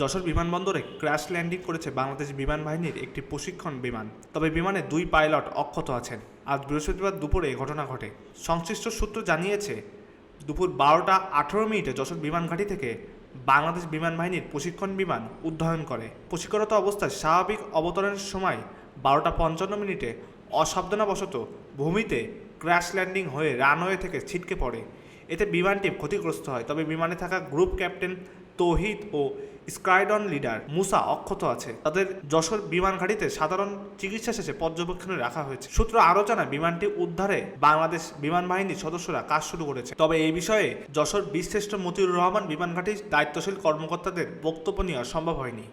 যশোর বিমানবন্দরে crash landing করেছে বাংলাদেশ বিমান বাহিনীর একটি প্রশিক্ষণ বিমান। তবে বিমানে দুই পাইলট অক্ষত আছেন। আজ বৃহস্পতিবার দুপুরে ঘটনা ঘটে। সংশ্লিষ্ট সূত্র জানিয়েছে, দুপুর বারোটা আঠেরো মিনিটে যশোর বিমানঘাটি থেকে বাংলাদেশ বিমান বাহিনীর প্রশিক্ষণ বিমান উড্ডয়ন করে। প্রশিক্ষণরত অবস্থায় স্বাভাবিক অবতরণের সময় বারোটা পঞ্চান্ন মিনিটে অসাবধানবশত ভূমিতে ক্র্যাশ ল্যান্ডিং হয়ে রানওয়ে থেকে ছিটকে পড়ে। এতে বিমানটি ক্ষতিগ্রস্ত হয়। তবে বিমানে থাকা গ্রুপ ক্যাপ্টেন তৌহিদ ও স্কাইডন লিডার মুসা অক্ষত আছে। তাদের যশোর বিমান ঘাঁটিতে সাধারণ চিকিৎসা শেষে পর্যবেক্ষণে রাখা হয়েছে। সূত্র আরও জানায়, বিমানটি উদ্ধারে বাংলাদেশ বিমান বাহিনীর সদস্যরা কাজ শুরু করেছে। তবে এই বিষয়ে যশোর বিশ্রেষ্ঠ মতিউর রহমান বিমান ঘাটির দায়িত্বশীল কর্মকর্তাদের বক্তব্য নেওয়া সম্ভব হয়নি।